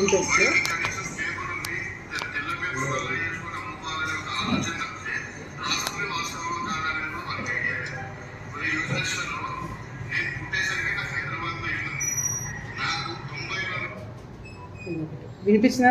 ఉంటుంది వినిపించినా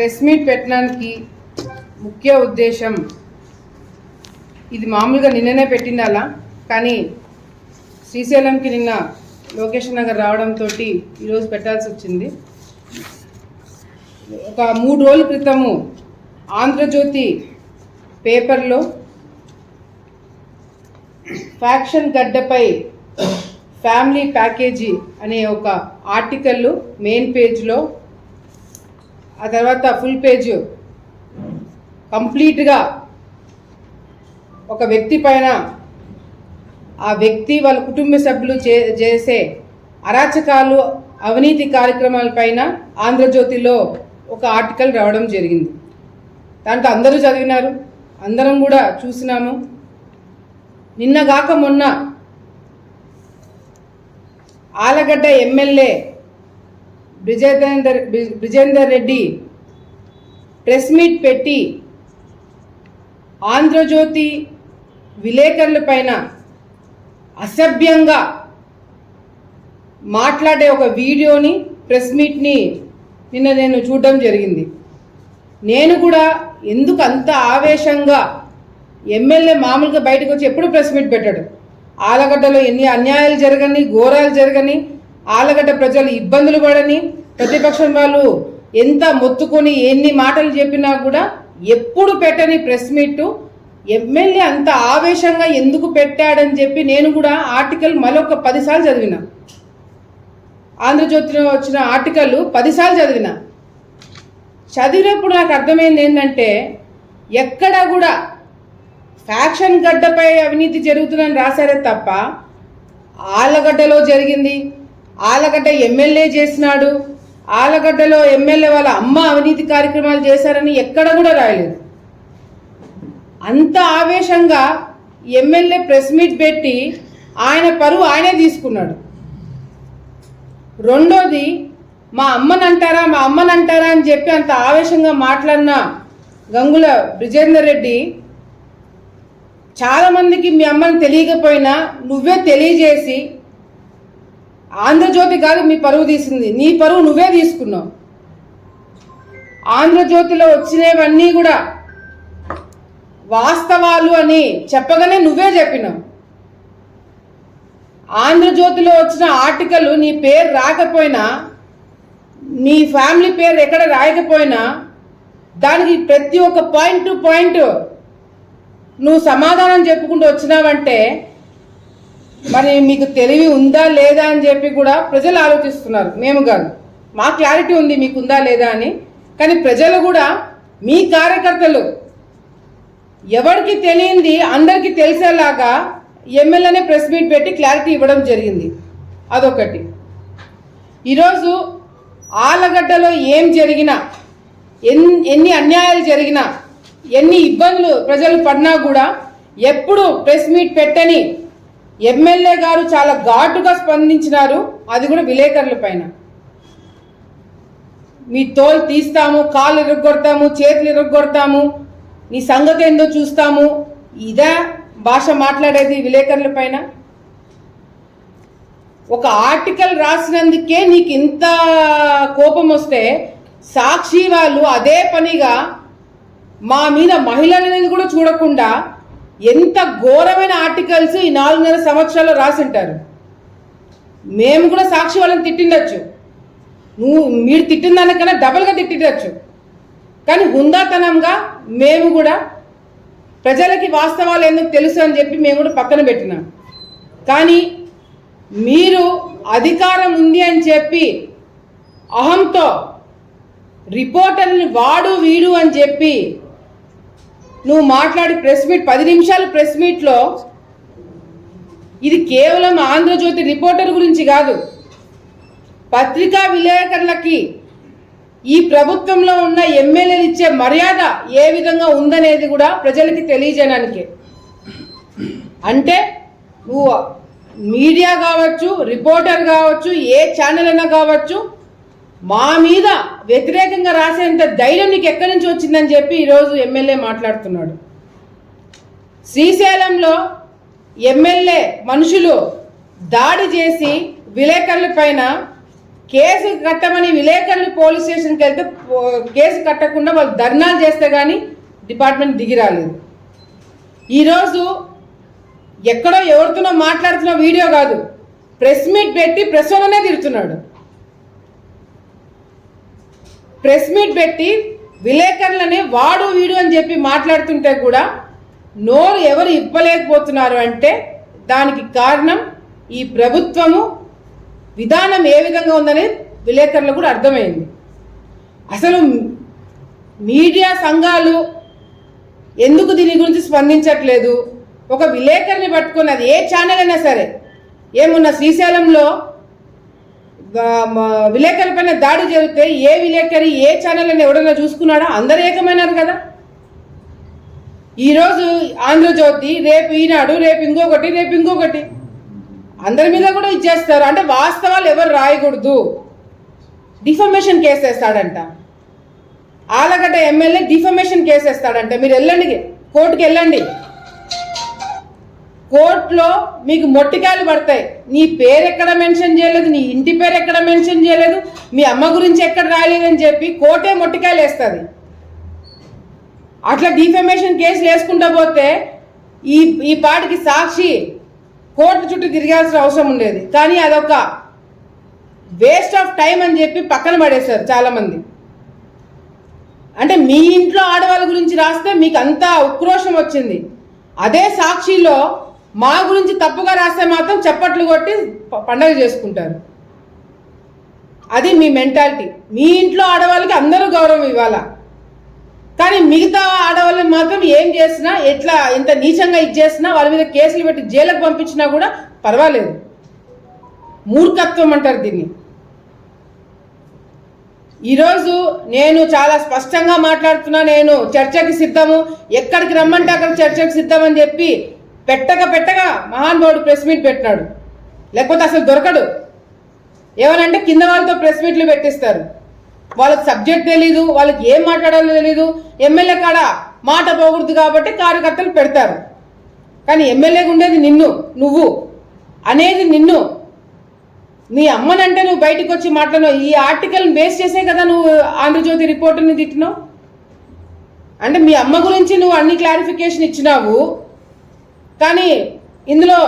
press meet పెట్టడానికి ముఖ్య ఉద్దేశం ఇది మామూలుగా నిన్ననే పెట్టిండాలా కానీ శ్రీశైలంకి నిన్న లోకేష్ నగర్ రావడంతో ఈరోజు పెట్టాల్సి వచ్చింది. ఒక మూడు రోజుల క్రితము ఆంధ్రజ్యోతి పేపర్లో ఫ్యాక్షన్ గడ్డపై ఫ్యామిలీ ప్యాకేజీ అనే ఒక ఆర్టికల్ మెయిన్ పేజ్లో ఆ తర్వాత ఫుల్ పేజ్ కంప్లీట్గా ఒక వ్యక్తి పైన ఆ వ్యక్తి వాళ్ళ కుటుంబ సభ్యులు చే చేసే అరాచకాలు అవినీతి కార్యక్రమాలపైన ఆంధ్రజ్యోతిలో ఒక ఆర్టికల్ రావడం జరిగింది. దాంట్లో అందరూ చదివినారు అందరం కూడా చూసినాము. నిన్నగాక మొన్న Allagadda MLA Brijendra Brijendra Reddy press meet పెట్టి ఆంధ్రజ్యోతి విలేకరుల పైన అసభ్యంగా మాట్లాడే ఒక వీడియోని ప్రెస్ మీట్ని నిన్న నేను చూడడం జరిగింది. నేను కూడా ఎందుకు అంత ఆవేశంగా ఎమ్మెల్యే మామూలుగా బయటకు వచ్చి ఎప్పుడు ప్రెస్ మీట్ పెట్టాడు? ఆలగడ్డలో ఎన్ని అన్యాయాలు జరగని ఘోరాలు జరగని ఆలగడ్డ ప్రజలు ఇబ్బందులు పడని ప్రతిపక్షం వాళ్ళు ఎంత మొత్తుకొని ఎన్ని మాటలు చెప్పినా కూడా ఎప్పుడు పెట్టని ప్రెస్ మీట్ ఎమ్మెల్యే అంత ఆవేశంగా ఎందుకు పెట్టాడని చెప్పి నేను కూడా ఆర్టికల్ మరొక పదిసార్లు చదివిన. ఆంధ్రజ్యోతిలో వచ్చిన ఆర్టికల్ పదిసార్లు చదివిన. చదివినప్పుడు నాకు అర్థమైంది ఏంటంటే ఎక్కడ కూడా ఫ్యాక్షన్ గడ్డపై అవినీతి జరుగుతుందని రాశారే తప్ప ఆలగడ్డలో జరిగింది ఆలగడ్డ ఎమ్మెల్యే చేసినాడు. ఆలగడ్డలో ఎమ్మెల్యే వాళ్ళ అమ్మ అవినీతి కార్యక్రమాలు చేశారని ఎక్కడ కూడా రాయలేదు. అంత ఆవేశంగా ఎమ్మెల్యే ప్రెస్ మీట్ పెట్టి ఆయన పరువు ఆయనే తీసుకున్నాడు. రెండోది మా అమ్మనంటారా మా అమ్మనంటారా అని చెప్పి అంత ఆవేశంగా మాట్లాడిన గంగుల బ్రిజేందర్ రెడ్డి చాలామందికి మీ అమ్మని తెలియకపోయినా నువ్వే తెలియజేసి ఆంధ్రజ్యోతి కాదు మీ పరువు తీసింది. నీ పరువు నువ్వే తీసుకున్నావు. ఆంధ్రజ్యోతిలో వచ్చినవన్నీ కూడా వాస్తవాలు అని చెప్పగానే నువ్వే చెప్పినావు. ఆంధ్రజ్యోతిలో వచ్చిన ఆర్టికల్ నీ పేరు రాకపోయినా నీ ఫ్యామిలీ పేరు ఎక్కడ రాయకపోయినా దానికి ప్రతి ఒక్క పాయింట్ టు పాయింట్ నువ్వు సమాధానం చెప్పుకుంటూ వచ్చినావంటే మరి మీకు తెలివి ఉందా లేదా అని చెప్పి కూడా ప్రజలు ఆలోచిస్తున్నారు. మేము కాదు. మా క్లారిటీ ఉంది మీకు ఉందా లేదా అని. కానీ ప్రజలు కూడా మీ కార్యకర్తలు ఎవరికి తెలియంది అందరికీ తెలిసేలాగా ఎమ్మెల్యేనే ప్రెస్ మీట్ పెట్టి క్లారిటీ ఇవ్వడం జరిగింది. అదొకటి. ఈరోజు ఆలగడ్డలో ఏం జరిగినా ఎన్ ఎన్ని అన్యాయాలు జరిగినా ఎన్ని ఇబ్బందులు ప్రజలు పడినా కూడా ఎప్పుడు ప్రెస్ మీట్ పెట్టని ఎమ్మెల్యే గారు చాలా ఘాటుగా స్పందించినారు. అది కూడా విలేకరుల పైన. మీ తోలు తీస్తాము కాళ్ళు ఇరగొడతాము చేతులు ఇరగొడతాము నీ సంగతి ఏందో చూస్తాము. ఇదా భాష మాట్లాడేది విలేకరుల పైన. ఒక ఆర్టికల్ రాసినందుకే నీకు ఇంత కోపం వస్తే సాక్షి వాళ్ళు అదే పనిగా మా మీద మహిళలనేది కూడా చూడకుండా ఎంత ఘోరమైన ఆర్టికల్స్ ఈ నాలుగున్నర సంవత్సరాలు రాసింటారు. మేము కూడా సాక్షి వాళ్ళని తిట్టిండొచ్చు. నువ్వు మీరు తిట్టిన దానికన్నా డబల్గా తిట్టిండొచ్చు. కానీ హుందాతనంగా మేము కూడా ప్రజలకి వాస్తవాలు ఎందుకు తెలుసు అని చెప్పి మేము కూడా పక్కన పెట్టినాం. కానీ మీరు అధికారం ఉంది అని చెప్పి అహంతో రిపోర్టర్ని వాడు వీడు అని చెప్పి నువ్వు మాట్లాడి ప్రెస్ మీట్ పది నిమిషాలు ప్రెస్ మీట్లో. ఇది కేవలం ఆంధ్రజ్యోతి రిపోర్టర్ గురించి కాదు. పత్రికా విలేకరులకి ఈ ప్రభుత్వంలో ఉన్న ఎమ్మెల్యేలు ఇచ్చే మర్యాద ఏ విధంగా ఉందనేది కూడా ప్రజలకి తెలియజేయడానికి. అంటే నువ్వు మీడియా కావచ్చు రిపోర్టర్ కావచ్చు ఏ ఛానల్ అయినా కావచ్చు మా మీద వ్యతిరేకంగా రాసేంత ధైర్యం నీకు ఎక్కడి నుంచి వచ్చిందని చెప్పి ఈరోజు ఎమ్మెల్యే మాట్లాడుతున్నాడు. శ్రీశైలంలో ఎమ్మెల్యే మనుషులు దాడి చేసి విలేకరుల పైన కేసు కట్టమని విలేకరులు పోలీస్ స్టేషన్కి వెళ్తే కేసు కట్టకుండా వాళ్ళు ధర్నాలు చేస్తే కానీ డిపార్ట్మెంట్ దిగి రాలేదు. ఈరోజు ఎక్కడో ఎవరితోనో మాట్లాడుతున్న వీడియో కాదు. ప్రెస్ మీట్ పెట్టి ప్రెస్ వాళ్ళనే తిడుతున్నాడు. ప్రెస్ మీట్ పెట్టి విలేకరులని వాడు వీడు అని చెప్పి మాట్లాడుతుంటే కూడా నోరు ఎవరు ఇవ్వలేకపోతున్నారు అంటే దానికి కారణం ఈ ప్రభుత్వము విధానం ఏ విధంగా ఉందనేది విలేకరులకు కూడా అర్థమైంది. అసలు మీడియా సంఘాలు ఎందుకు దీని గురించి స్పందించట్లేదు? ఒక విలేకరిని పట్టుకొని అది ఏ ఛానల్ అయినా సరే ఏమున్న శ్రీశైలంలో ఆ, విలేకరుల పైన దాడి జరిగితే ఏ విలేకరి ఏ ఛానల్ అని ఎవడన్నా చూసుకున్నాడా? అందరు ఏకమైనారు కదా. ఈరోజు ఆంధ్రజ్యోతి రేపు ఈనాడు రేపు ఇంకొకటి రేపు ఇంకొకటి. అందరి మీద కూడా ఇచ్చేస్తారు. అంటే వాస్తవాలు ఎవరు రాయకూడదు. డిఫమేషన్ కేసేస్తాడంట ఆలగడ్డ ఎమ్మెల్యే డిఫమేషన్ కేసేస్తాడంట మీరు వెళ్ళండి కోర్టుకి వెళ్ళండి. కోర్టులో మీకు మొట్టికాయలు పడతాయి. నీ పేరు ఎక్కడ మెన్షన్ చేయలేదు నీ ఇంటి పేరు ఎక్కడ మెన్షన్ చేయలేదు మీ అమ్మ గురించి ఎక్కడ రాయలేదని చెప్పి కోర్టే మొట్టికాయలు వేస్తుంది. అట్లా డిఫెమేషన్ కేసులు వేసుకుంటా పోతే ఈ ఈ పాటికి సాక్షి కోర్టు చుట్టూ తిరగాల్సిన అవసరం ఉండేది. కానీ అదొక వేస్ట్ ఆఫ్ టైం అని చెప్పి పక్కన పడేశారు చాలామంది. అంటే మీ ఇంట్లో ఆడవాళ్ళ గురించి రాస్తే మీకు అంతా ఉక్రోషం వచ్చింది. అదే సాక్షిలో మా గురించి తప్పుగా రాస్తే మాత్రం చప్పట్లు కొట్టి ప- పండగ చేసుకుంటారు. అది మీ మెంటాలిటీ. మీ ఇంట్లో ఆడవాళ్ళకి అందరూ గౌరవం ఇవ్వాలా? కానీ మిగతా ఆడవాళ్ళని మాత్రం ఏం చేసినా ఎట్లా ఇంత నీచంగా ఇది చేసినా వాళ్ళ మీద కేసులు పెట్టి జైలుకు పంపించినా కూడా పర్వాలేదు. మూర్ఖత్వం అంటారు దీన్ని. ఈరోజు నేను చాలా స్పష్టంగా మాట్లాడుతున్నా నేను చర్చకి సిద్ధము ఎక్కడికి రమ్మంటే అక్కడ చర్చకి సిద్ధం అని చెప్పి పెట్టక పెట్టగా మహానుభావుడు ప్రెస్ మీట్ పెట్టినాడు. లేకపోతే అసలు దొరకడు. ఏమనంటే కింద వాళ్ళతో ప్రెస్ మీట్లు పెట్టిస్తారు. వాళ్ళకి సబ్జెక్ట్ తెలీదు వాళ్ళకి ఏం మాట్లాడాలో తెలీదు. ఎమ్మెల్యే కాడ మాట పోకూడదు కాబట్టి కార్యకర్తలు పెడతారు. కానీ ఎమ్మెల్యేగా ఉండేది నిన్ను నువ్వు. అనేది నిన్ను. నీ అమ్మనంటే నువ్వు బయటకు వచ్చి మాట్లాడినావు. ఈ ఆర్టికల్ బేస్ చేసే కదా నువ్వు ఆంధ్రజ్యోతి రిపోర్టుని తిట్టినావు? అంటే మీ అమ్మ గురించి నువ్వు అన్ని క్లారిఫికేషన్ ఇచ్చినావు. కానీ ఇందులో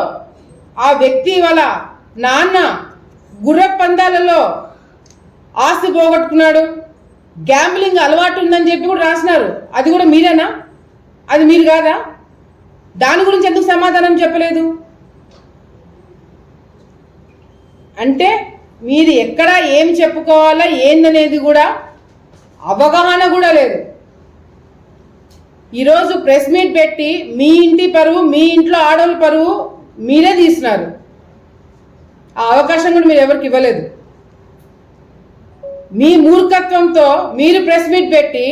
ఆ వ్యక్తి వాళ్ళ నాన్న గుర్ర పందాలలో ఆస్తి పోగొట్టుకున్నాడు. గ్యాంబ్లింగ్ అలవాటు ఉందని చెప్పి కూడా రాసినారు. అది కూడా మీరేనా? అది మీరు కాదా? దాని గురించి ఎందుకు సమాధానం చెప్పలేదు? అంటే మీరు ఎక్కడ ఏం చెప్పుకోవాలా ఏందనేది కూడా అవగాహన కూడా లేదు. ఈరోజు ప్రెస్ మీట్ పెట్టి మీ ఇంటి పరువు మీ ఇంట్లో ఆడవాళ్ళ పరువు మీరే తీసినారు. ఆ అవకాశం కూడా మీరు ఎవరికి ఇవ్వలేదు. మీ మూర్ఖత్వంతో మీరు ప్రెస్ మీట్ పెట్టి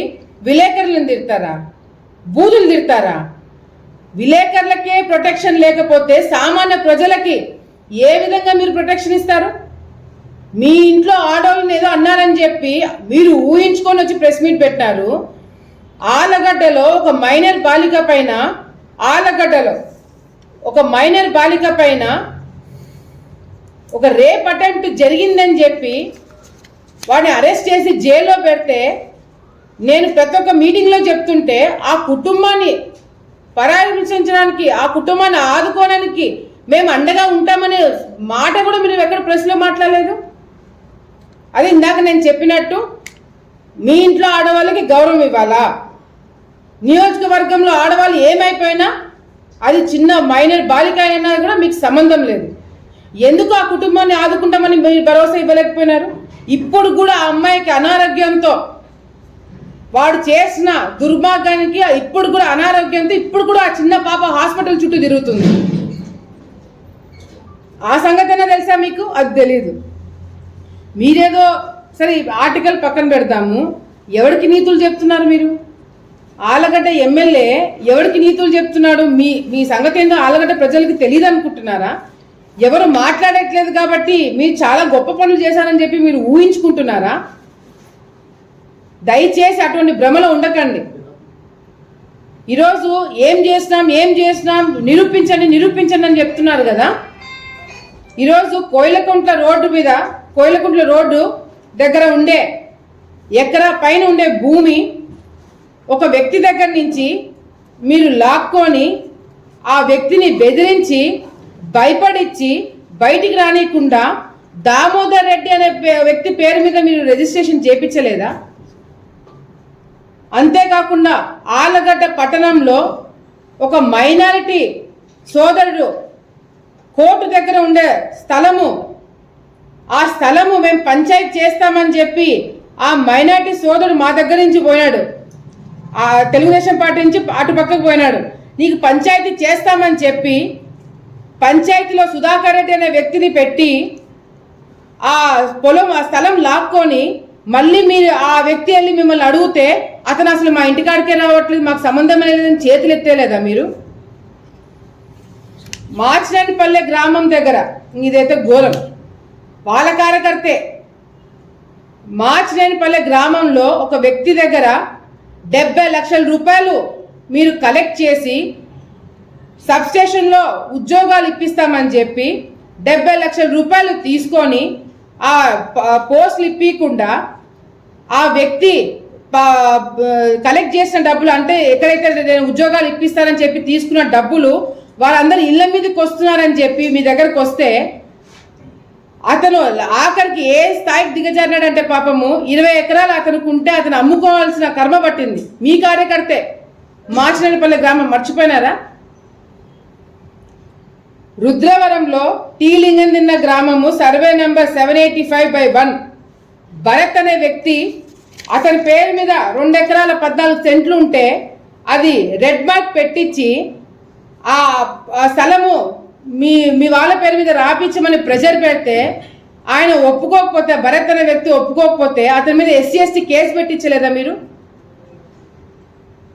విలేకరులను తిడతారా? బూతులు తిడతారా? విలేకరులకే ప్రొటెక్షన్ లేకపోతే సామాన్య ప్రజలకి ఏ విధంగా మీరు ప్రొటెక్షన్ ఇస్తారు? మీ ఇంట్లో ఆడవాళ్ళని ఏదో అన్నారని చెప్పి మీరు ఊహించుకొని వచ్చి ప్రెస్ మీట్ పెట్టారు. ఆలగడ్డలో ఒక మైనర్ బాలిక పైన ఆలగడ్డలో ఒక మైనర్ బాలిక పైన ఒక రేప్ అటెంప్ట్ జరిగిందని చెప్పి వాడిని అరెస్ట్ చేసి జైల్లో పెడితే నేను ప్రతి ఒక్క మీటింగ్లో చెప్తుంటే ఆ కుటుంబాన్ని పరామర్శించడానికి ఆ కుటుంబాన్ని ఆదుకోవడానికి మేము అండగా ఉంటామనే మాట కూడా మీరు ఎక్కడ ప్రెస్లో మాట్లాడలేదు? అది ఇందాక నేను చెప్పినట్టు మీ ఇంట్లో ఆడవాళ్ళకి గౌరవం ఇవ్వాలా? నియోజకవర్గంలో ఆడవాళ్ళు ఏమైపోయినా అది చిన్న మైనర్ బాలిక అయినా కూడా మీకు సంబంధం లేదు. ఎందుకు ఆ కుటుంబాన్ని ఆదుకుంటామని మీరు భరోసా ఇవ్వలేకపోయినారు? ఇప్పుడు కూడా ఆ అమ్మాయికి అనారోగ్యంతో వాడు చేసిన దుర్మార్గానికి ఇప్పుడు కూడా అనారోగ్యంతో ఇప్పుడు కూడా ఆ చిన్న పాప హాస్పిటల్ చుట్టూ తిరుగుతుంది. ఆ సంగతి తెలుసా మీకు? అది తెలియదు మీరేదో సరే ఆర్టికల్ పక్కన పెడతాము. ఎవరికి నీతులు చెప్తున్నారు మీరు? ఆలగడ్డ ఎమ్మెల్యే ఎవరికి నీతులు చెప్తున్నాడు? మీ మీ సంగతి ఏందో ఆలగడ్డ ప్రజలకు తెలియదు అనుకుంటున్నారా ఎవరు మాట్లాడట్లేదు కాబట్టి మీరు చాలా గొప్ప పనులు చేశారని చెప్పి మీరు ఊహించుకుంటున్నారా? దయచేసి అటువంటి భ్రమలో ఉండకండి. ఈరోజు ఏం చేసినాం ఏం చేసినాం నిరూపించండి నిరూపించండి అని చెప్తున్నారు కదా? ఈరోజు కోయిలకుంట్ల రోడ్డు మీద కోయిలకుంట్ల రోడ్డు దగ్గర ఉండే ఎకరా పైన ఉండే భూమి ఒక వ్యక్తి దగ్గర నుంచి మీరు లాక్కొని ఆ వ్యక్తిని బెదిరించి భయపడిచ్చి బయటికి రానియకుండా దామోదర్ రెడ్డి అనే పే- వ్యక్తి పేరు మీద మీరు రిజిస్ట్రేషన్ చేపించలేదా? అంతేకాకుండా ఆలగడ్డ పట్టణంలో ఒక మైనారిటీ సోదరుడు కోర్టు దగ్గర ఉండే స్థలము ఆ స్థలము మేము పంచాయతీ చేస్తామని చెప్పి ఆ మైనారిటీ సోదరుడు మా దగ్గర నుంచి పోయాడు. తెలుగుదేశం పార్టీ నుంచి అటు పక్కకు పోయినాడు. నీకు పంచాయతీ చేస్తామని చెప్పి పంచాయతీలో సుధాకర్ రెడ్డి అనే వ్యక్తిని పెట్టి ఆ పొలం ఆ స్థలం లాక్కొని మళ్ళీ మీరు ఆ వ్యక్తి వెళ్ళి మిమ్మల్ని అడిగితే అతను అసలు మా ఇంటికాడికే రావట్లేదు మాకు సంబంధం లేదని చేతులు ఎత్తేలేదా మీరు? మార్చినేనిపల్లె గ్రామం దగ్గర ఇదైతే ఘోరం. వాళ్ళ కార్యకర్తే మార్చినేనిపల్లె గ్రామంలో ఒక వ్యక్తి దగ్గర డెబ్బై లక్షల రూపాయలు మీరు కలెక్ట్ చేసి సబ్స్టేషన్లో ఉద్యోగాలు ఇప్పిస్తామని చెప్పి డెబ్బై లక్షల రూపాయలు తీసుకొని ఆ పోస్టులు ఇప్పకుండా ఆ వ్యక్తి కలెక్ట్ చేసిన డబ్బులు అంటే ఎక్కడెక్కడ నేను ఉద్యోగాలు ఇప్పిస్తానని చెప్పి తీసుకున్న డబ్బులు వాళ్ళందరూ ఇళ్ళ మీదకి వస్తున్నారని చెప్పి మీ దగ్గరకు వస్తే అతను ఆఖరికి ఏ స్థాయికి దిగజారినాడంటే పాపము ఇరవై ఎకరాలు అతనికి ఉంటే అతను అమ్ముకోవాల్సిన కర్మ పట్టింది. మీ కార్యకర్తే మార్చినపల్లి గ్రామం మర్చిపోయినారా? రుద్రవరంలో టీ లింగందిన్న గ్రామము survey number seven eighty five by one. Bharat అనే వ్యక్తి అతని పేరు మీద రెండు ఎకరాల పద్నాలుగు సెంట్లు ఉంటే అది రెడ్ మార్క్ పెట్టించి ఆ స్థలము మీ మీ వాళ్ళ పేరు మీద రాపించమని ప్రెజర్ పెడితే ఆయన ఒప్పుకోకపోతే భరత్ అనే వ్యక్తి ఒప్పుకోకపోతే అతని మీద ఎస్సీ ఎస్టీ కేసు పెట్టించలేదా మీరు?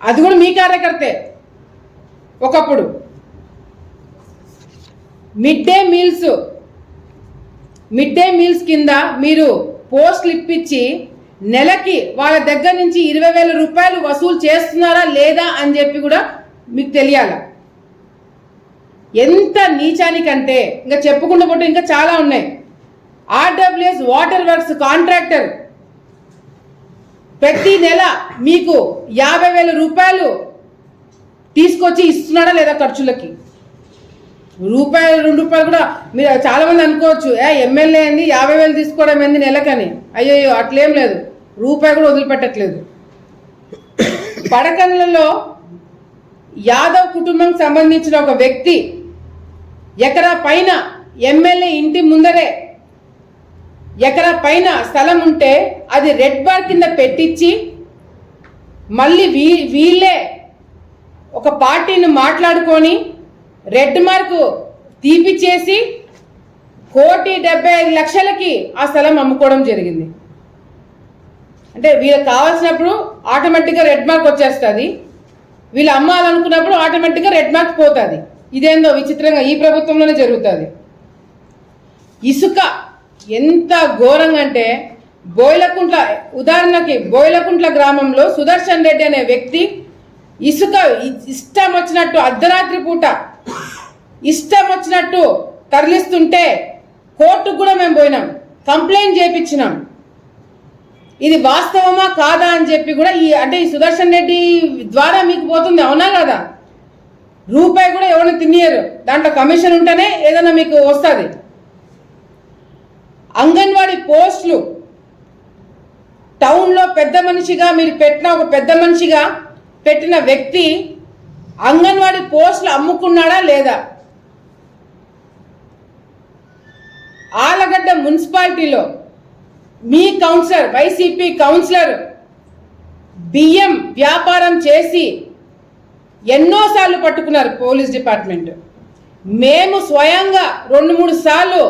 అది కూడా మీ కార్యకర్తే. ఒకప్పుడు. Mid day meals mid day meals కింద మీరు పోస్టులు ఇప్పించి నెలకి వాళ్ళ దగ్గర నుంచి ఇరవై వేల రూపాయలు వసూలు చేస్తున్నారా లేదా అని చెప్పి కూడా మీకు తెలియాలి. ఎంత నీచానికంటే ఇంకా చెప్పుకుంటూ పోతే ఇంకా చాలా ఉన్నాయి. ఆర్డబ్ల్యూఎస్ వాటర్ వర్క్స్ కాంట్రాక్టర్ ప్రతి నెల మీకు యాభై వేల రూపాయలు తీసుకొచ్చి ఇస్తున్నాడా లేదా ఖర్చులకి? రూపాయలు రెండు రూపాయలు కూడా మీరు చాలామంది అనుకోవచ్చు. ఏ ఎమ్మెల్యే అయింది యాభై వేలు తీసుకోవడం ఏంది నెలకని? అయ్యయ్యో అట్లేం లేదు. రూపాయి కూడా వదిలిపెట్టట్లేదు. పడకన్లలో యాదవ్ కుటుంబంకి సంబంధించిన ఒక వ్యక్తి ఎకరా పైన ఎమ్మెల్యే ఇంటి ముందరే ఎకరా పైన స్థలం ఉంటే అది రెడ్ బార్ కింద పెట్టించి మళ్ళీ వీ వీళ్ళే ఒక పార్టీని మాట్లాడుకొని రెడ్ మార్క్ తీపిచ్చేసి కోటి డెబ్బై ఐదు లక్షలకి ఆ స్థలం అమ్ముకోవడం జరిగింది. అంటే వీళ్ళకి కావాల్సినప్పుడు ఆటోమేటిక్గా రెడ్ మార్క్ వచ్చేస్తుంది. వీళ్ళు అమ్మాలనుకున్నప్పుడు ఆటోమేటిక్గా రెడ్ మార్క్ పోతుంది. ఇదేందో విచిత్రంగా ఈ ప్రభుత్వంలోనే జరుగుతుంది. ఇసుక ఎంత ఘోరంగా అంటే బోయిలకుంట్ల ఉదాహరణకి బోయిలకుంట్ల గ్రామంలో సుదర్శన్ రెడ్డి అనే వ్యక్తి ఇసుక ఇష్టం వచ్చినట్టు అర్ధరాత్రి పూట ఇష్టం వచ్చినట్టు తరలిస్తుంటే కోర్టుకు కూడా మేము పోయినాం కంప్లైంట్ చేపించినాం. ఇది వాస్తవమా కాదా అని చెప్పి కూడా ఈ అంటే ఈ సుదర్శన్ రెడ్డి ద్వారా మీకు పోతుంది అవునా కదా? రూపాయి కూడా ఎవరిని తినియరు. దాంట్లో కమిషన్ ఉంటేనే ఏదైనా మీకు వస్తుంది. అంగన్వాడీ పోస్టులు. టౌన్లో పెద్ద మనిషిగా మీరు పెట్టిన ఒక పెద్ద మనిషిగా పెట్టిన వ్యక్తి అంగన్వాడీ పోస్టులు అమ్ముకున్నాడా లేదా? ఆలగడ్డ మున్సిపాలిటీలో మీ కౌన్సిలర్ వైసీపీ కౌన్సిలర్ బియ్యం వ్యాపారం చేసి ఎన్నోసార్లు పట్టుకున్నారు పోలీస్ డిపార్ట్మెంట్. మేము స్వయంగా రెండు మూడు సార్లు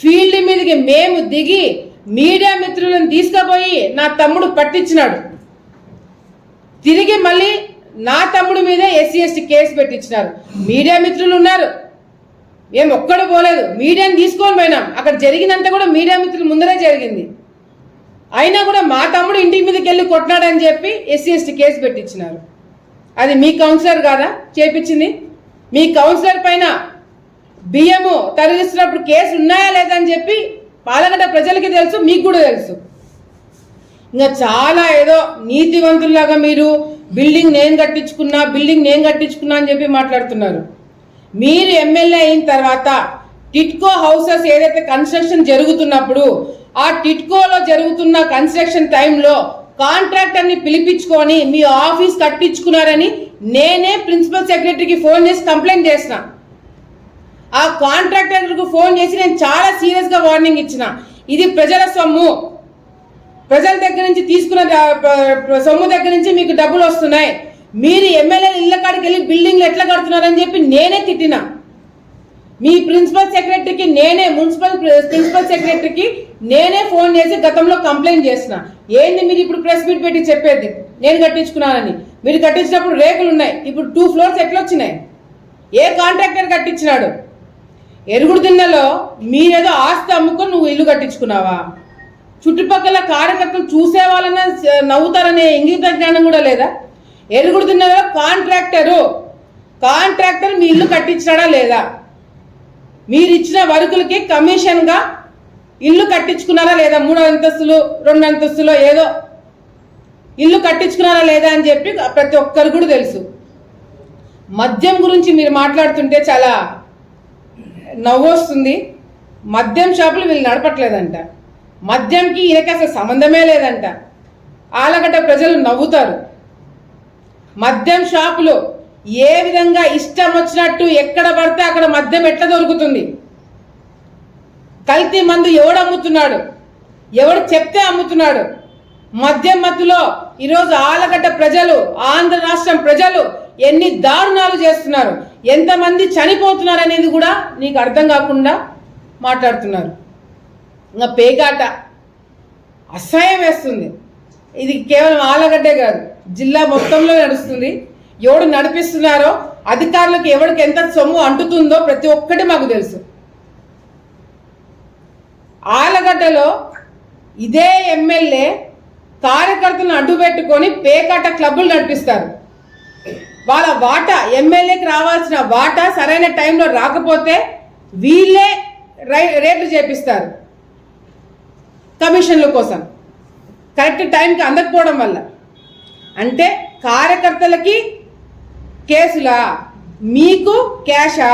ఫీల్డ్ మీదకి మేము దిగి మీడియా మిత్రులను తీసుకుపోయి నా తమ్ముడు పట్టించినాడు. తిరిగి మళ్ళీ నా తమ్ముడు మీదే ఎస్సీ ఎస్టీ కేసు పెట్టించినారు. మీడియా మిత్రులు ఉన్నారు. మేము ఒక్కడు పోలేదు. మీడియాని తీసుకొని పోయినాం. అక్కడ జరిగినంత కూడా మీడియా మిత్రుల ముందరే జరిగింది. అయినా కూడా మా తమ్ముడు ఇంటి మీదకి వెళ్ళి కొట్టినాడని చెప్పి ఎస్సీ ఎస్టీ కేసు పెట్టించినారు. అది మీ కౌన్సిలర్ కాదా? చేపించింది? మీ కౌన్సిలర్ పైన బియ్యము తరలిస్తున్నప్పుడు కేసు ఉన్నాయా లేదా అని చెప్పి పాలగడ్డ ప్రజలకి తెలుసు మీకు కూడా తెలుసు. ఇంకా చాలా ఏదో నీతివంతుల్లాగా మీరు బిల్డింగ్ నేను కట్టించుకున్నా బిల్డింగ్ నేను కట్టించుకున్నా అని చెప్పి మాట్లాడుతున్నారు. మీరు ఎమ్మెల్యే అయిన తర్వాత టిట్కో హౌసెస్ ఏదైతే కన్స్ట్రక్షన్ జరుగుతున్నప్పుడు ఆ టిట్కోలో జరుగుతున్న కన్స్ట్రక్షన్ టైంలో కాంట్రాక్టర్ని పిలిపించుకొని మీ ఆఫీస్ కట్టించుకున్నారని నేనే ప్రిన్సిపల్ సెక్రటరీకి ఫోన్ చేసి కంప్లైంట్ చేసిన. ఆ కాంట్రాక్టర్కు ఫోన్ చేసి నేను చాలా సీరియస్గా వార్నింగ్ ఇచ్చిన. ఇది ప్రజల సొమ్ము. ప్రజల దగ్గర నుంచి తీసుకున్న సొమ్ము దగ్గర నుంచి మీకు డబ్బులు వస్తున్నాయి. మీరు ఎమ్మెల్యే ఇళ్ళ కాడికి వెళ్ళి బిల్డింగ్లు ఎట్లా కడుతున్నారని చెప్పి నేనే తిట్టిన. మీ ప్రిన్సిపల్ సెక్రటరీకి నేనే మున్సిపల్ ప్రిన్సిపల్ సెక్రటరీకి నేనే ఫోన్ చేసి గతంలో కంప్లైంట్ చేసిన. ఏంది మీరు ఇప్పుడు ప్రెస్ మీట్ పెట్టి చెప్పేది? నేను కట్టించుకున్నానని. మీరు కట్టించినప్పుడు రేకులు ఉన్నాయి. ఇప్పుడు టూ ఫ్లోర్స్ ఎట్లా వచ్చినాయి ఏ కాంట్రాక్టర్ కట్టించినాడు? ఎరుగుడు దిన్నెలో మీరేదో ఆస్తి అమ్ముకొని నువ్వు ఇల్లు కట్టించుకున్నావా? చుట్టుపక్కల కార్యకర్తలు చూసే వాళ్ళనే నవ్వుతారనే ఇంగిత జ్ఞానం కూడా లేదా? ఎరుగుడు దిన్నెలో కాంట్రాక్టరు కాంట్రాక్టర్ మీ ఇల్లు కట్టించినాడా లేదా? మీరు ఇచ్చిన వర్కులకి కమిషన్గా ఇల్లు కట్టించుకున్నారా లేదా? మూడు అంతస్తులు రెండు అంతస్తులో ఏదో ఇల్లు కట్టించుకున్నారా లేదా అని చెప్పి ప్రతి ఒక్కరు కూడా తెలుసు. మద్యం గురించి మీరు మాట్లాడుతుంటే చాలా నవ్వు వస్తుంది. మద్యం షాపులు వీళ్ళు నడపట్లేదంట. మద్యంకి ఈయనకి అసలు సంబంధమే లేదంట. ఆలగడ్డ ప్రజలు నవ్వుతారు. మద్యం షాపులు ఏ విధంగా ఇష్టం వచ్చినట్టు ఎక్కడ పడితే అక్కడ మద్యం ఎట్లా దొరుకుతుంది? కల్తీ మందు ఎవడు అమ్ముతున్నాడు? ఎవడు చెప్తే అమ్ముతున్నాడు? మద్యం మత్తులో ఈరోజు ఆలగడ్డ ప్రజలు ఆంధ్ర రాష్ట్రం ప్రజలు ఎన్ని దారుణాలు చేస్తున్నారు? ఎంతమంది చనిపోతున్నారు అనేది కూడా నీకు అర్థం కాకుండా మాట్లాడుతున్నారు. ఇంకా పేకాట అసహ్యం వేస్తుంది. ఇది కేవలం ఆలగడ్డే కాదు జిల్లా మొత్తంలో నడుస్తుంది. ఎవడు నడిపిస్తున్నారో అధికారులకు ఎవరికి ఎంత సొమ్ము అంటుతుందో ప్రతి ఒక్కటి మాకు తెలుసు. ఆలగడ్డలో ఇదే ఎమ్మెల్యే కార్యకర్తలను అడ్డుపెట్టుకొని పేకాట క్లబ్బులు నడిపిస్తారు. వాళ్ళ వాటా ఎమ్మెల్యేకి రావాల్సిన వాటా సరైన టైంలో రాకపోతే వీళ్ళే రై రేట్లు చేపిస్తారు కమిషన్ల కోసం. కరెక్ట్ టైంకి అందకపోవడం వల్ల. అంటే కార్యకర్తలకి కేసులా? మీకు క్యాషా?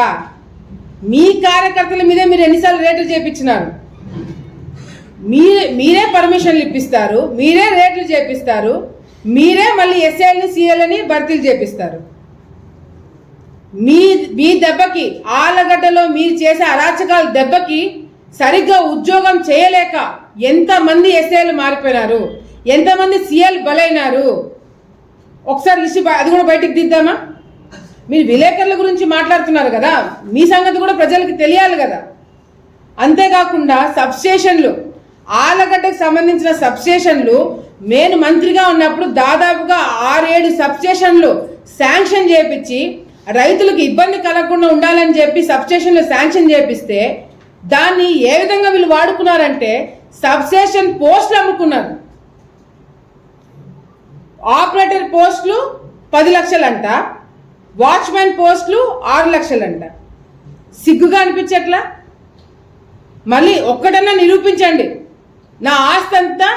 మీ కార్యకర్తల మీదే మీరు ఎన్నిసార్లు రేట్లు చేపించినారు? మీరే మీరే పర్మిషన్లు ఇప్పిస్తారు మీరే రేట్లు చేపిస్తారు మీరే మళ్ళీ ఎస్ఏల్ని సీఎల్ని భర్తీలు చేపిస్తారు. మీ మీ దెబ్బకి ఆలగడ్డలో మీరు చేసే అరాచకాల దెబ్బకి సరిగ్గా ఉద్యోగం చేయలేక ఎంతమంది ఎస్ఐలు మారిపోయినారు ఎంతమంది సీఎల్ బలైనారు? ఒకసారి లిస్ట్ అది కూడా బయటికి దిద్దామా? మీరు విలేకరుల గురించి మాట్లాడుతున్నారు కదా మీ సంగతి కూడా ప్రజలకు తెలియాలి కదా. అంతేకాకుండా సబ్స్టేషన్లు ఆలగడ్డకు సంబంధించిన సబ్స్టేషన్లు నేను మంత్రిగా ఉన్నప్పుడు దాదాపుగా ఆరేడు సబ్స్టేషన్లు శాంక్షన్ చేపించి రైతులకు ఇబ్బంది కలగకుండా ఉండాలని చెప్పి సబ్స్టేషన్లు శాంక్షన్ చేపిస్తే దాన్ని ఏ విధంగా వీళ్ళు వాడుకున్నారంటే సబ్స్టేషన్ పోస్టులు అమ్ముకున్నారు. ఆపరేటర్ పోస్టులు పది లక్షలంట వాచ్మెన్ పోస్టులు ఆరు లక్షలంట. సిగ్గుగా అనిపించట్లా? మళ్ళీ ఒక్కడన్నా నిరూపించండి. నా ఆస్తి అంతా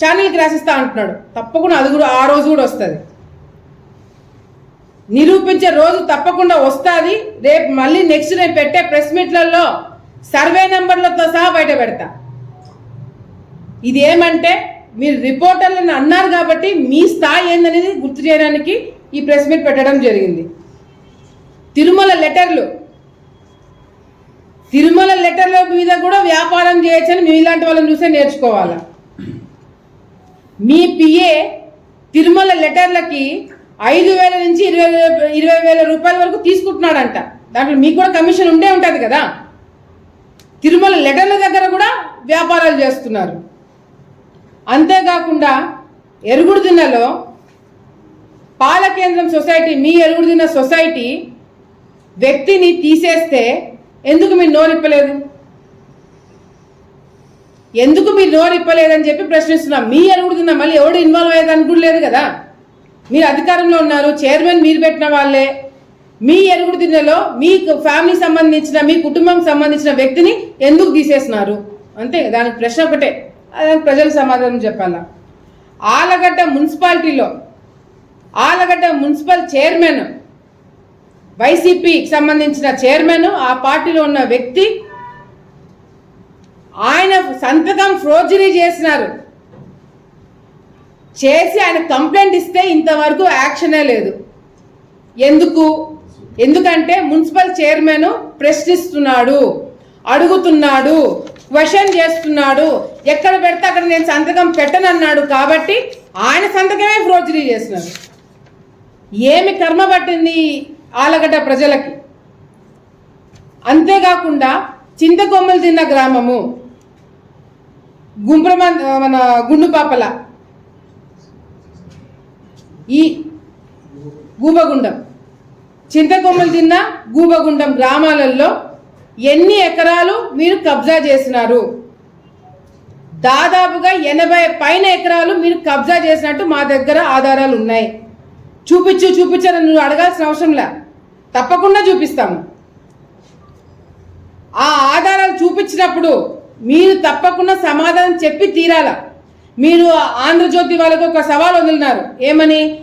ఛానల్కి రాసిస్తా అంటున్నాడు. తప్పకుండా అది కూడా ఆ రోజు కూడా వస్తుంది. నిరూపించే రోజు తప్పకుండా వస్తుంది. రేపు మళ్ళీ నెక్స్ట్ నేను పెట్టే ప్రెస్ మీట్లలో సర్వే నెంబర్లతో సహా బయట పెడతా. ఇది ఏమంటే మీరు రిపోర్టర్లను అన్నారు కాబట్టి మీ స్థాయి ఏందనేది గుర్తు చేయడానికి ఈ ప్రెస్ మీట్ పెట్టడం జరిగింది. తిరుమల లెటర్లు తిరుమల లెటర్ల మీద కూడా వ్యాపారం చేయొచ్చని మేము ఇలాంటి వాళ్ళని చూసే నేర్చుకోవాలా? మీ పిఏ తిరుమల లెటర్లకి ఐదు వేల నుంచి ఇరవై ఇరవై వేల రూపాయల వరకు తీసుకుంటున్నాడంట. దాంట్లో మీకు కూడా కమిషన్ ఉండే ఉంటుంది కదా? తిరుమల లెటర్ల దగ్గర కూడా వ్యాపారాలు చేస్తున్నారు. అంతేకాకుండా ఎరుగుడుదిన్నలో పాల కేంద్రం సొసైటీ మీ ఎరుగుడుదిన్న సొసైటీ వ్యక్తిని తీసేస్తే ఎందుకు మీరు నోరిప్పలేదు? ఎందుకు మీరు నోరిప్పలేదని చెప్పి ప్రశ్నిస్తున్నాం. మీ అడుగుతున్నా మళ్ళీ ఎవడు ఇన్వాల్వ్ అయ్యేదానికి కూడా లేదు కదా. మీరు అధికారంలో ఉన్నారు. చైర్మన్ మీరు పెట్టిన వాళ్ళే. మీ ఎరుగుడు తిన్నలో మీ ఫ్యామిలీ సంబంధించిన మీ కుటుంబం సంబంధించిన వ్యక్తిని ఎందుకు తీసేసినారు అంతే దానికి ప్రశ్న ఒకటే. దానికి ప్రజలు సమాధానం చెప్పాలా? ఆలగడ్డ మున్సిపాలిటీలో ఆలగడ్డ మున్సిపల్ చైర్మన్ వైసీపీకి సంబంధించిన చైర్మన్ ఆ పార్టీలో ఉన్న వ్యక్తి ఆయన సంతకం ఫ్రోజరీ చేసినారు. చేసి ఆయన కంప్లైంట్ ఇస్తే ఇంతవరకు యాక్షనే లేదు. ఎందుకు? ఎందుకంటే మున్సిపల్ చైర్మన్ ప్రశ్నిస్తున్నాడు అడుగుతున్నాడు క్వశ్చన్ చేస్తున్నాడు. ఎక్కడ పెడితే అక్కడ నేను సంతకం పెట్టనన్నాడు కాబట్టి ఆయన సంతకమే ఫ్రోజరీ చేసినాడు ఏమి కర్మ పట్టింది? ఆలగడ్డ ప్రజలకి. అంతేకాకుండా చింతకొమ్మలు తిన్న గ్రామము గుంప్రమ మన గుండుపాపల ఈ గూబగుండం. చింతకొమ్మలు తిన్న గూబగుండం గ్రామాలలో ఎన్ని ఎకరాలు మీరు కబ్జా చేసినారు? దాదాపుగా ఎనభై పైన ఎకరాలు మీరు కబ్జా చేసినట్టు మా దగ్గర ఆధారాలు ఉన్నాయి. చూపించు చూపించని నువ్వు అడగాల్సిన అవసరం లే. తప్పకుండా చూపిస్తాము. ఆ ఆధారాలు చూపించినప్పుడు మీరు తప్పకుండా సమాధానం చెప్పి తీరాల? మీరు ఆంధ్రజ్యోతి వాళ్ళకు ఒక సవాల్ వదిలినారు. ఏమని?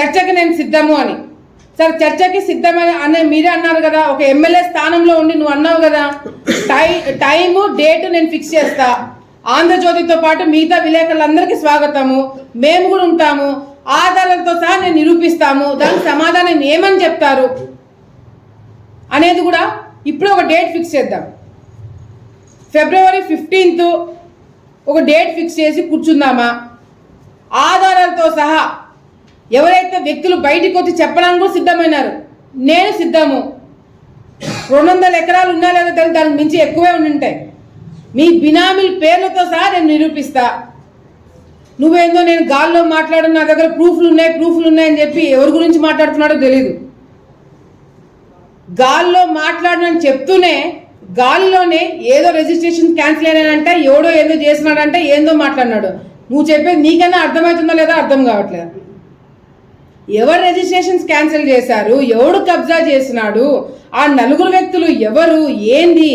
చర్చకి నేను సిద్ధము అని. సరే చర్చకి సిద్ధమని అనే మీరే అన్నారు కదా. ఒక ఎమ్మెల్యే స్థానంలో ఉండి నువ్వు అన్నావు కదా. టై టైము డేట్ నేను ఫిక్స్ చేస్తా. ఆంధ్రజ్యోతితో పాటు మిగతా విలేకరులందరికీ స్వాగతము. మేము కూడా ఉంటాము. ఆధారాలతో సహా నేను నిరూపిస్తాము. దానికి సమాధానం ఏమని చెప్తారు? అనేది కూడా ఇప్పుడు ఒక డేట్ ఫిక్స్ చేద్దాం. ఫిబ్రవరి ఫిఫ్టీన్త్ ఒక డేట్ ఫిక్స్ చేసి కూర్చుందామా? ఆధారాలతో సహా ఎవరైతే వ్యక్తులు బయటకు వచ్చి చెప్పడానికి కూడా సిద్ధమైనారు. నేను సిద్ధము. రెండు వందల ఎకరాలు ఉన్నా లేదా దానికి మించి ఎక్కువే ఉండి ఉంటాయి మీ బినామీల పేర్లతో సహా నేను నిరూపిస్తా. నువ్వేందో నేను గాల్లో మాట్లాడు నా దగ్గర ప్రూఫ్లు ఉన్నాయి ప్రూఫ్లు ఉన్నాయని చెప్పి ఎవరి గురించి మాట్లాడుతున్నాడో తెలియదు గాల్లో మాట్లాడినని చెప్తూనే గాలిలోనే ఏదో రిజిస్ట్రేషన్ క్యాన్సిల్ అయినానంట ఎవడో ఏదో చేసినాడంటే ఏందో మాట్లాడినాడు. నువ్వు చెప్పేది నీకైనా అర్థమవుతుందో లేదో అర్థం కావట్లేదు. ఎవరు రిజిస్ట్రేషన్స్ క్యాన్సిల్ చేశారు ఎవడు కబ్జా చేసినాడు ఆ నలుగురు వ్యక్తులు ఎవరు ఏంది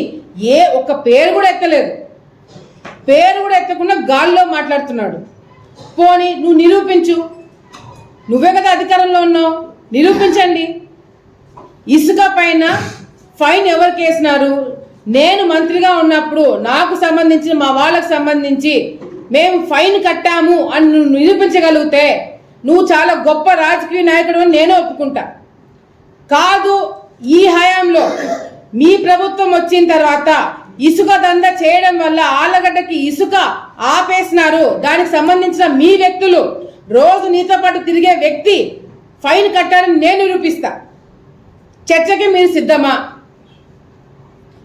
ఏ ఒక్క పేరు కూడా ఎత్తలేదు. పేరు కూడా ఎత్తకుండా గాల్లో మాట్లాడుతున్నాడు. పోనీ నువ్వు నిరూపించు. నువ్వే కదా అధికారంలో ఉన్నావు. నిరూపించండి. ఇసుక పైన ఫైన్ ఎవరికి వేసినారు నేను మంత్రిగా ఉన్నప్పుడు నాకు సంబంధించిన మా వాళ్ళకి సంబంధించి మేము ఫైన్ కట్టాము అని నువ్వు నిరూపించగలిగితే నువ్వు చాలా గొప్ప రాజకీయ నాయకుడు అని నేను ఒప్పుకుంటా. కాదు ఈ హయాంలో మీ ప్రభుత్వం వచ్చిన తర్వాత ఇసుక దంద చేయడం వల్ల ఆలగడ్డకి ఇసుక ఆపేసినారు. దానికి సంబంధించిన మీ వ్యక్తులు రోజు నీతో పాటు తిరిగే వ్యక్తి ఫైన్ కట్టారని నేను నిరూపిస్తా. చర్చకి మీరు సిద్ధమా?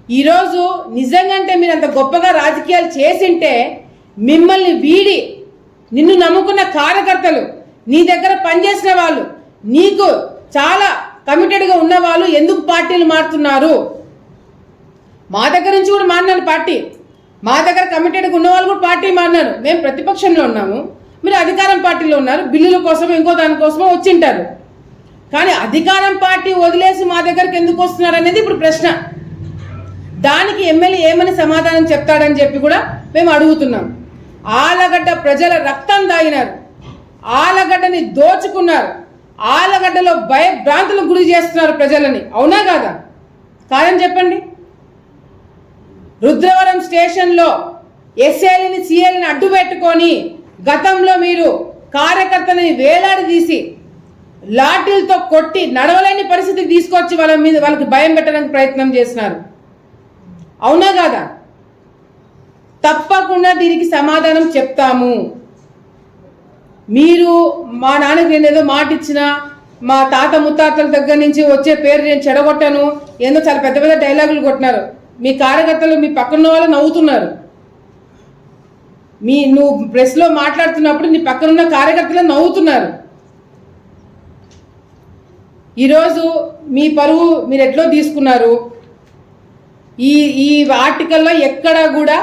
ఈరోజు నిజంగంటే మీరు అంత గొప్పగా రాజకీయాలు చేసింటే మిమ్మల్ని వీడి నిన్ను నమ్ముకున్న కార్యకర్తలు నీ దగ్గర పనిచేసిన వాళ్ళు నీకు చాలా కమిటెడ్గా ఉన్న వాళ్ళు ఎందుకు పార్టీలు మారుతున్నారు? మా దగ్గర నుంచి కూడా మారినారు పార్టీ. మా దగ్గర కమిటెడ్గా ఉన్న వాళ్ళు కూడా పార్టీ మారినారు. మేము ప్రతిపక్షంలో ఉన్నాము. మీరు అధికారం పార్టీలో ఉన్నారు. బిల్లుల కోసం ఇంకో దానికోసమో వచ్చింటారు కానీ అధికారం పార్టీ వదిలేసి మా దగ్గరికి ఎందుకు వస్తున్నారు అనేది ఇప్పుడు ప్రశ్న. దానికి ఎమ్మెల్యే ఏమని సమాధానం చెప్తాడని చెప్పి కూడా మేము అడుగుతున్నాం. ఆలగడ్డ ప్రజల రక్తం దాగినారు. ఆలగడ్డని దోచుకున్నారు. ఆలగడ్డలో భయభ్రాంతులకు గురి చేస్తున్నారు ప్రజలని. అవునా కాదా? కాదని చెప్పండి. రుద్రవరం స్టేషన్లో ఎస్ఏలని సీఎల్ని అడ్డు పెట్టుకొని గతంలో మీరు కార్యకర్తలని వేలాడదీసి లాఠీలతో కొట్టి నడవలేని పరిస్థితికి తీసుకొచ్చి వాళ్ళ మీద వాళ్ళకి భయం పెట్టడానికి ప్రయత్నం చేసినారు. అవునా కాదా? తప్పకుండా దీనికి సమాధానం చెప్తాము. మీరు మా నాన్నకి నేను ఏదో మాట ఇచ్చిన మా తాత ముత్తాతల దగ్గర నుంచి వచ్చే పేరు నేను చెడగొట్టాను ఏందో చాలా పెద్ద పెద్ద డైలాగులు కొట్టినారు. మీ కార్యకర్తలు మీ పక్కన వాళ్ళు నవ్వుతున్నారు. మీ నువ్వు ప్రెస్లో మాట్లాడుతున్నప్పుడు నీ పక్కన ఉన్న కార్యకర్తలు నవ్వుతున్నారు. ఈరోజు మీ పరువు మీరు ఎట్లో తీసుకున్నారు? ఈ ఈ ఆర్టికల్లో ఎక్కడ కూడా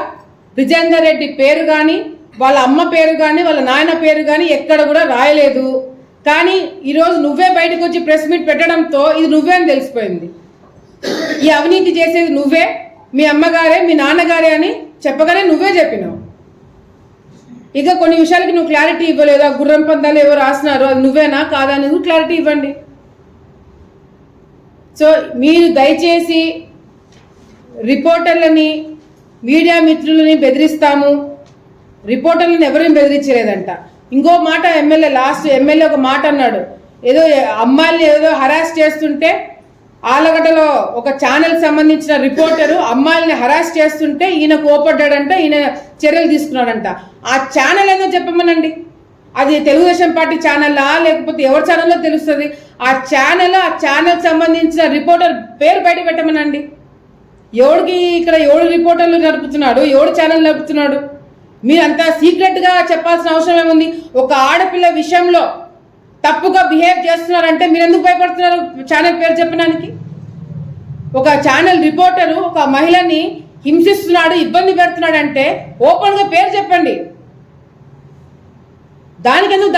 విజేందర్ రెడ్డి పేరు కానీ వాళ్ళ అమ్మ పేరు కానీ వాళ్ళ నాయన పేరు కానీ ఎక్కడ కూడా రాయలేదు. కానీ ఈరోజు నువ్వే బయటకు వచ్చి ప్రెస్ మీట్ పెట్టడంతో ఇది నువ్వే అని తెలిసిపోయింది. ఈ అవినీతి చేసేది నువ్వే మీ అమ్మగారే మీ నాన్నగారే అని చెప్పగానే నువ్వే చెప్పినావు. ఇక కొన్ని విషయాలకి నువ్వు క్లారిటీ ఇవ్వలేదు? ఆ గుర్రం పందాలు ఎవరు రాసినారు? అది నువ్వేనా? కాదా అనేది క్లారిటీ ఇవ్వండి. సో మీరు దయచేసి రిపోర్టర్లని మీడియా మిత్రులని బెదిరిస్తాము. రిపోర్టర్లను ఎవరిని బెదిరించలేదంట. ఇంకో మాట ఎమ్మెల్యే లాస్ట్ ఎమ్మెల్యే ఒక మాట అన్నాడు. ఏదో అమ్మాయిల్ని ఏదో హరాస్ చేస్తుంటే ఆలగడ్డలో ఒక ఛానల్ సంబంధించిన రిపోర్టరు అమ్మాయిల్ని హరాస్ చేస్తుంటే ఈయన కోపడ్డాడంట ఈయన చర్యలు తీసుకున్నాడంట. ఆ ఛానల్ ఏదో చెప్పమనండి. అది తెలుగుదేశం పార్టీ ఛానల్లా లేకపోతే ఎవరి ఛానల్లో తెలుస్తుంది? ఆ ఛానల్ ఆ ఛానల్ సంబంధించిన రిపోర్టర్ పేరు బయట పెట్టమనండి. ఎవడికి ఇక్కడ ఎవడు రిపోర్టర్లు నడుపుతున్నాడు ఎవడు ఛానల్ నడుపుతున్నాడు? మీరంతా సీక్రెట్గా చెప్పాల్సిన అవసరం ఏముంది? ఒక ఆడపిల్ల విషయంలో తప్పుగా బిహేవ్ చేస్తున్నారంటే మీరు ఎందుకు భయపడుతున్నారు? ఛానల్ పేరు చెప్పడానికి? ఒక ఛానల్ రిపోర్టరు ఒక మహిళని హింసిస్తున్నాడు ఇబ్బంది పెడుతున్నాడంటే ఓపెన్గా పేరు చెప్పండి. దానికి ఎందుకు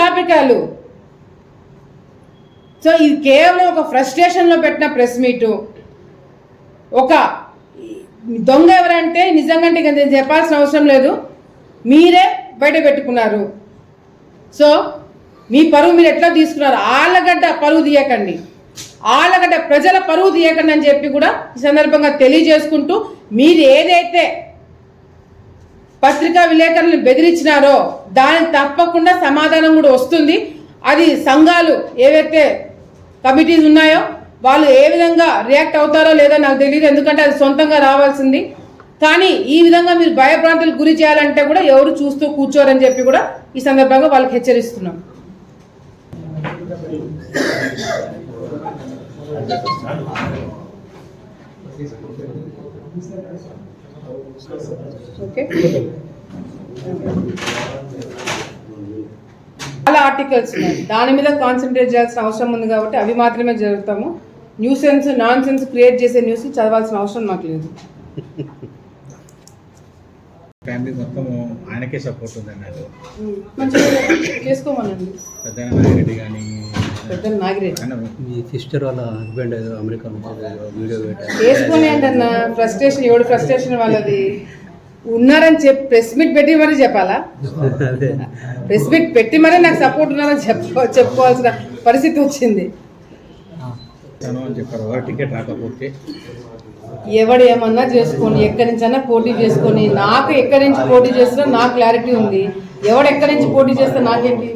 సో ఇది కేవలం ఒక ఫ్రస్ట్రేషన్లో పెట్టిన ప్రెస్ మీటు. ఒక దొంగ ఎవరంటే నిజంగా ఇక నేను చెప్పాల్సిన అవసరం లేదు. మీరే బయట పెట్టుకున్నారు. సో మీ పరువు మీరు ఎట్లా తీసుకున్నారు? ఆలగడ్డ పరువు తీయకండి. ఆలగడ్డ ప్రజల పరువు తీయకండి అని చెప్పి కూడా ఈ సందర్భంగా తెలియజేసుకుంటూ మీరు ఏదైతే పత్రికా విలేకరులను బెదిరించినారో దానికి తప్పకుండా సమాధానం కూడా వస్తుంది. అది సంఘాలు ఏవైతే కమిటీస్ ఉన్నాయో వాళ్ళు ఏ విధంగా రియాక్ట్ అవుతారో లేదో నాకు తెలియదు. ఎందుకంటే అది సొంతంగా రావాల్సింది. కానీ ఈ విధంగా మీరు భయభ్రాంతులకు గురి చేయాలంటే కూడా ఎవరు చూస్తూ కూర్చోరని చెప్పి కూడా ఈ సందర్భంగా వాళ్ళకి హెచ్చరిస్తున్నాం. చాలా ఆర్టికల్స్ ఉన్నాయి. దాని మీద కాన్సన్ట్రేట్ చేయాల్సిన అవసరం ఉంది కాబట్టి అవి మాత్రమే జరుగుతాము. న్యూసెన్స్ నాన్ సెన్స్ క్రియేట్ చేసే న్యూస్ చదవాల్సిన అవసరం మాకు లేదు. ఫ్యామిలీ మొత్తం ఆయనకే సపోర్ట్ ఉంది అన్నారు మంచిగా చేసుకోమనండి. పెద్ద నాగిరెడ్డి కానీ పెద్ద నాగిరెడ్డి. ఆయన మీ సిస్టర్ వాళ్ళ హస్బెండ్ ఏదో అమెరికా వీడియో అన్న ఫ్రస్ట్రేషన్ ఎవడు ఫ్రస్ట్రేషన్ వాళ్ళది? ఉన్నారని చెప్పి ప్రెస్ మీట్ పెట్టి మరీ చెప్పాలా? అదే. ప్రెస్ మీట్ పెట్టి మరీ నాకు సపోర్ట్ ఉన్నారని చెప్ప చెప్పుకోవాల్సిన పరిస్థితి వచ్చింది. చెప్పారు టికెట్ రాకపోతే ఎవడు ఏమన్నా చేసుకొని ఎక్కడి నుంచైనా పోటీ చేసుకొని నాకు ఎక్కడి నుంచి పోటీ చేసినా నాకు క్లారిటీ ఉంది. ఎవడు ఎక్కడి నుంచి పోటీ చేస్తే నాకేంటి?